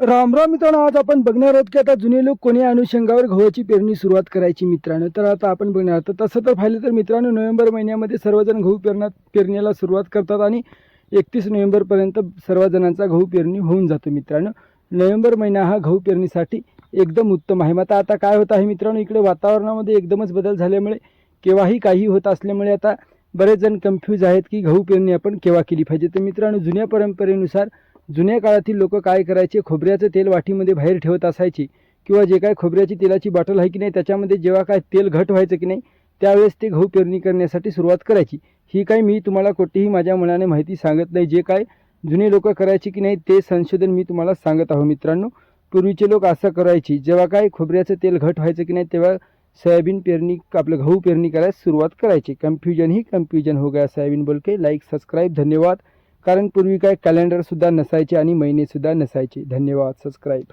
राम राम मित्रांनो आज आपण बघणार आहोत की आता जुने लोक कोण्या अनुषंगावर गव्हाची पेरणी सुरुवात करायची मित्रांनो. तर आता आपण बघणार आहोत. तर तसं तर पाहिलं तर मित्रांनो नोव्हेंबर महिन्यामध्ये सर्वजण गहू पेरण्यात पेरणीला सुरुवात करतात आणि एकतीस नोव्हेंबरपर्यंत सर्वजणांचा गहू पेरणी होऊन जातो मित्रांनो. नोव्हेंबर महिना हा गहू पेरणीसाठी एकदम उत्तम आहे. मात्र आता काय होत आहे मित्रांनो इकडे वातावरणामध्ये एकदमच बदल झाल्यामुळे केव्हाही काही होत असल्यामुळे आता बरेच जण कन्फ्यूज आहेत की गहू पेरणी आपण केव्हा केली पाहिजे. तर मित्रांनो जुन्या परंपरेनुसार जुन्या काळातील लोक काय करायचे? खोबऱ्याचं तेल वाटीमध्ये बाहेर ठेवत असायचे. किंवा जे काय खोबऱ्याची तेलाची बाटल आहे की नाही त्याच्यामध्ये जेव्हा काय तेल घट व्हायचं की नाही त्यावेळेस ते गहू पेरणी करण्यासाठी सुरुवात करायची. ही काही मी तुम्हाला कुठेही माझ्या मनाने माहिती सांगत नाही. जे काय जुने लोक करायचे की नाही ते संशोधन मी तुम्हाला सांगत आहो मित्रांनो. पूर्वीचे लोक असं करायचे. जेव्हा काय खोबऱ्याचं तेल घट व्हायचं की नाही तेव्हा सोयाबीन पेरणी आपलं गहू पेरणी करायला सुरुवात करायची. कन्फ्युजन ही कन्फ्युजन हो गया. सोयाबीन बोल के लाईक सबस्क्राईब धन्यवाद. कारण पूर्वी काय कॅलेंडरसुद्धा नसायचे आणि महिनेसुद्धा नसायचे. धन्यवाद. सबस्क्राईब